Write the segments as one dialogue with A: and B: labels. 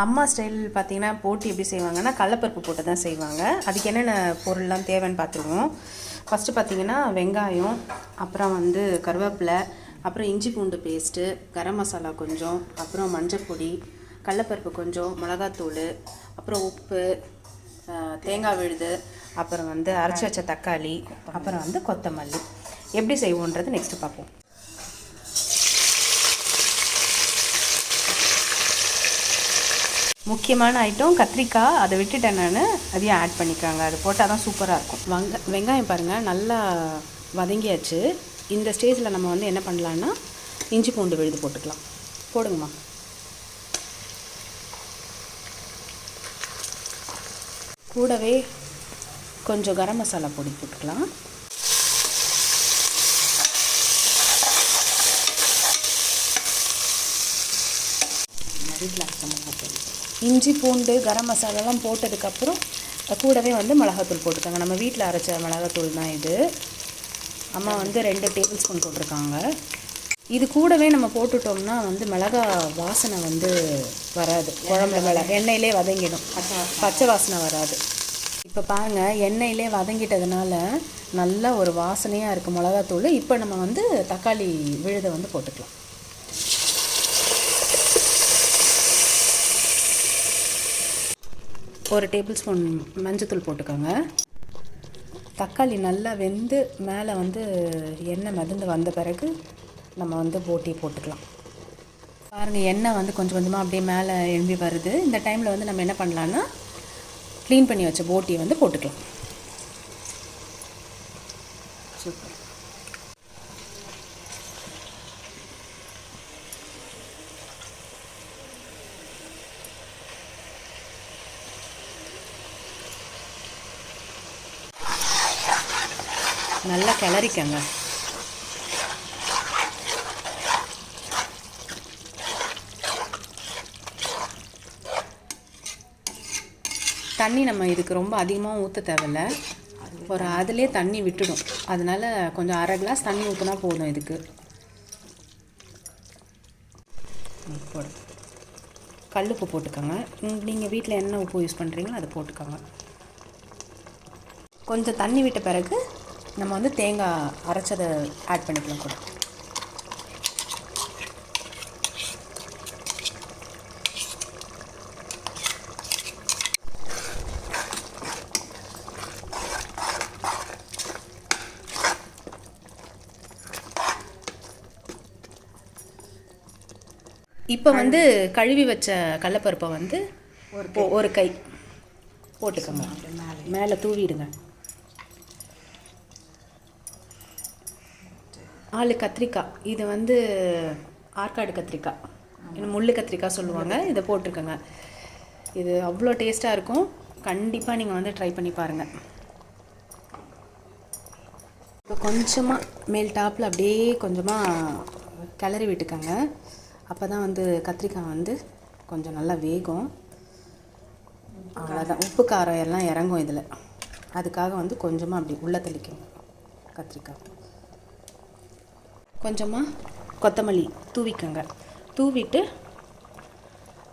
A: அம்மா ஸ்டைல் பார்த்திங்கன்னா போட்டி எப்படி செய்வாங்கன்னா கடலப்பருப்பு போட்டு தான் செய்வாங்க. அதுக்கு என்னென்ன பொருள்லாம் தேவைன்னு பார்த்துருவோம். ஃபஸ்ட்டு பார்த்தீங்கன்னா வெங்காயம் அப்புறம் வந்து கருவேப்பிலை அப்புறம் இஞ்சி பூண்டு பேஸ்ட்டு கரம் மசாலா கொஞ்சம் அப்புறம் மஞ்சள் பொடி கடலப்பருப்பு கொஞ்சம் மிளகாத்தூள் அப்புறம் உப்பு தேங்காய் விழுது அப்புறம் வந்து அரைச்சி வச்ச தக்காளி அப்புறம் வந்து கொத்தமல்லி. எப்படி செய்வோன்றது நெக்ஸ்ட்டு பார்ப்போம். முக்கியமான ஐட்டம் கத்திரிக்காய் அதை விட்டுட்டேன் நான். அதையும் ஆட் பண்ணிக்கிறாங்க அது போட்டால் தான் சூப்பராக இருக்கும். வங்க வெங்காயம் பாருங்கள் நல்லா வதங்கியாச்சு. இந்த ஸ்டேஜில் நம்ம வந்து என்ன பண்ணலான்னா இஞ்சி பூண்டு விழுது போட்டுக்கலாம். போடுங்கம்மா. கூடவே கொஞ்சம் கரம் மசாலா பொடி போட்டுக்கலாம். இஞ்சி பூண்டு கரம் மசாலாலாம் போட்டதுக்கப்புறம் கூடவே வந்து மிளகாத்தூள் போட்டுருக்காங்க நம்ம வீட்டில் அரைச்ச மிளகாத்தூள் தான் இது. அம்மா வந்து ரெண்டு டேபிள் ஸ்பூன் போட்டிருக்காங்க. இது கூடவே நம்ம போட்டுட்டோம்னா வந்து மிளகா வாசனை வந்து வராது. குழம்புல மிளகா எண்ணெயிலே வதங்கிடும். பச்சை வாசனை வராது. இப்போ பாருங்கள் எண்ணெயிலே வதங்கிட்டதுனால நல்ல ஒரு வாசனையாக இருக்குது மிளகாத்தூள். இப்போ நம்ம வந்து தக்காளி விழுதை வந்து போட்டுக்கலாம். ஒரு டேபிள் ஸ்பூன் மஞ்சத்தூள் போட்டுக்கோங்க. தக்காளி நல்லா வெந்து மேலே வந்து எண்ணெய் மிதந்து வந்த பிறகு நம்ம வந்து போட்டி போட்டுக்கலாம். பாருங்கள் எண்ணெய் வந்து கொஞ்சம் கொஞ்சமாக அப்படியே மேலே எழும்பி வருது. இந்த டைமில் வந்து நம்ம என்ன பண்ணலான்னா க்ளீன் பண்ணி வச்ச போட்டியை வந்து போட்டுக்கலாம். சூப்பர். நல்லா கிளறிக்கங்க. தண்ணி நம்ம இதுக்கு ரொம்ப அதிகமாக ஊற்ற தேவையில்ல. ஒரு அதிலே தண்ணி விட்டுடும். அதனால் கொஞ்சம் அரை கிளாஸ் தண்ணி ஊற்றினா போதும் இதுக்கு. ம், போடு. உப்பு போட்டுக்கோங்க. நீங்கள் வீட்டில் என்ன உப்பு யூஸ் பண்ணுறீங்களோ அதை போட்டுக்கோங்க. கொஞ்சம் தண்ணி விட்ட பிறகு நம்ம வந்து தேங்காய் அரைச்சதை ஆட் பண்ணிக்கலாம் கூட. இப்போ வந்து கழுவி வச்ச கடலப்பருப்பை வந்து ஒரு கை. போட்டுக்கோங்க. மேலே தூவிடுங்க. ஆளு கத்திரிக்காய் இது வந்து ஆற்காடு கத்திரிக்காய் இன்னும் முள்ளு கத்திரிக்காய் சொல்லுவாங்க. இதை போட்டிருக்கேங்க. இது அவ்வளோ டேஸ்ட்டாக இருக்கும். கண்டிப்பாக நீங்கள் வந்து ட்ரை பண்ணி பாருங்கள் இப்போ கொஞ்சமாக மேல் டாப்பில் அப்படியே கொஞ்சமாக கிளறி விட்டுக்கோங்க. அப்போ தான் வந்து கத்திரிக்காய் வந்து கொஞ்சம் நல்லா வேகும். அவ்வளோதான் உப்பு காரம் எல்லாம் இறங்கும் இதில். அதுக்காக வந்து கொஞ்சமாக அப்படி உள்ளே தெளிக்கணும் கத்திரிக்காய். கொஞ்சமாக கொத்தமல்லி தூவிக்கங்க. தூவிட்டு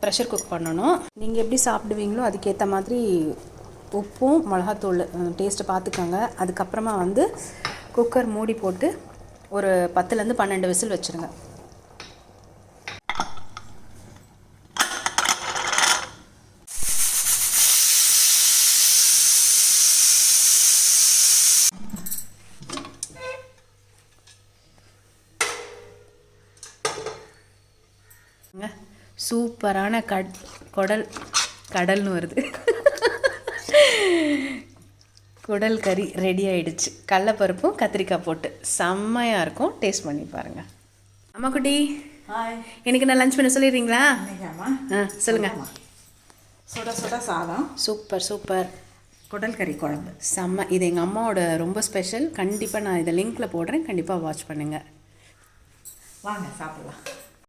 A: ப்ரெஷர் குக் பண்ணணும். நீங்கள் எப்படி சாப்பிடுவீங்களோ அதுக்கேற்ற மாதிரி உப்பும் மிளகாத்தூள் டேஸ்ட்டை பார்த்துக்கோங்க. அதுக்கப்புறமா வந்து குக்கர் மூடி போட்டு ஒரு பத்துலேருந்து பன்னெண்டு விசில் வச்சுருங்க. சூப்பரான கட் குடல் கடல்னு வருது. குடல் கறி ரெடி ஆயிடுச்சு. கடலப்பருப்பும் கத்திரிக்காய் போட்டு செம்மையாக இருக்கும். டேஸ்ட் பண்ணி பாருங்க. அம்மா குட்டி எனக்கு நான் லஞ்ச் பண்ண சொல்லிடுறீங்களா? ஆ சொல்லுங்க.
B: சுட சுட சாதம்.
A: Super super.
B: குடல் கறி குழம்பு.
A: செம்ம இது எங்கள் அம்மாவோட ரொம்ப ஸ்பெஷல் கண்டிப்பாக நான் இதை லிங்க்கில் போடுறேன். கண்டிப்பாக வாட்ச் பண்ணுங்கள்
B: வாங்க சாப்பிடலாம்.